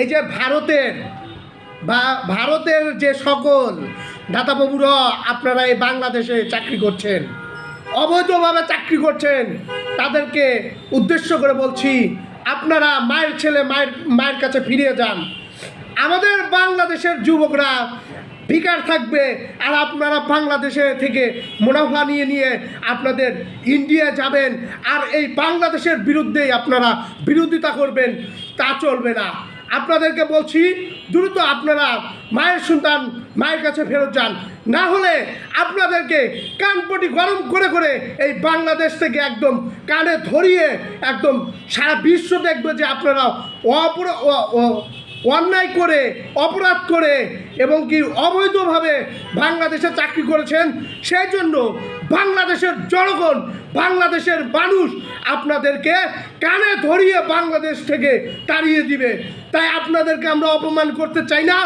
এই যে ভারতের বা ভারতের যে সকল দাতাবাবুরা, আপনারা এই বাংলাদেশে চাকরি করছেন, অবৈধভাবে চাকরি করছেন, তাদেরকে উদ্দেশ্য করে বলছি, আপনারা মায়ের ছেলে, মায়ের মায়ের কাছে ফিরিয়ে যান। আমাদের বাংলাদেশের যুবকরা ভিকার থাকবে, আর আপনারা বাংলাদেশে থেকে মুনাফা নিয়ে নিয়ে আপনাদের ইন্ডিয়া যাবেন, আর এই বাংলাদেশের বিরুদ্ধেই আপনারা বিরোধিতা করবেন, তা চলবে না। আপনাদেরকে বলছি, দ্রুত আপনারা মায়ের সন্তান মায়ের কাছে ফেরত যান। না হলে আপনাদেরকে কানপটি গরম করে করে এই বাংলাদেশ থেকে একদম কানে ধরিয়ে একদম সারা বিশ্ব দেখবে যে আপনারা অপর অন্যায় করে, অপরাধ করে এবং কি অবৈধভাবে বাংলাদেশে চাকরি করেছেন, সেই জন্য বাংলাদেশের জনগণ, বাংলাদেশের মানুষ আপনাদেরকে কানে ধরিয়ে বাংলাদেশ থেকে তাড়িয়ে দিবে। তাই আপনাদেরকে আমরা অপমান করতে চাই না।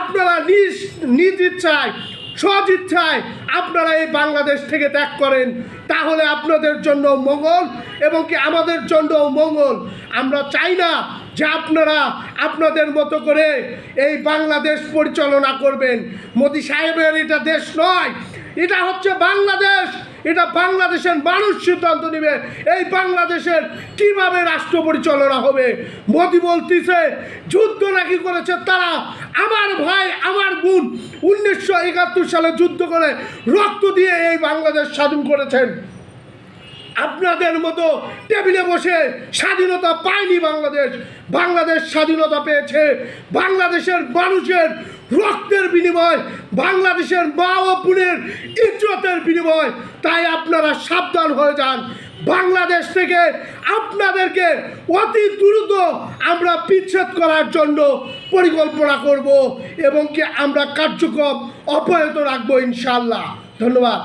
আপনারা নিজ নিজ ইচ্ছায় সজ ইচ্ছায় আপনারা এই বাংলাদেশ থেকে ত্যাগ করেন। তাহলে আপনাদের জন্য মঙ্গল এবং কি আমাদের জন্য মঙ্গল। আমরা চাই না যে আপনারা আপনাদের মতো করে এই বাংলাদেশ পরিচালনা করবেন। মোদি সাহেবের এটা দেশ নয়, এটা হচ্ছে বাংলাদেশ। এটা বাংলাদেশের মানুষ সিদ্ধান্ত নেবে এই বাংলাদেশের কীভাবে রাষ্ট্র পরিচালনা হবে। মোদি বলতেছে, যুদ্ধ নাকি করেছে তারা? আমার ভাই, আমার বোন উনিশশো একাত্তর সালে যুদ্ধ করে রক্ত দিয়ে এই বাংলাদেশ স্বাধীন করেছেন। আপনাদের মতো টেবিলে বসে স্বাধীনতা পায়নি বাংলাদেশ। বাংলাদেশ স্বাধীনতা পেয়েছে। বাংলাদেশের মানুষের রক্তের বিনিময়, বাংলাদেশের মা ও বোনের ইজ্জতের বিনিময়। তাই আপনারা সাবধান হয়ে যান। বাংলাদেশ থেকে আপনাদেরকে অতি দ্রুত আমরা বিচ্ছেদ করার জন্য পরিকল্পনা করব এবং কি আমরা কার্যক্রম অব্যাহত রাখব ইনশাল্লাহ ধন্যবাদ।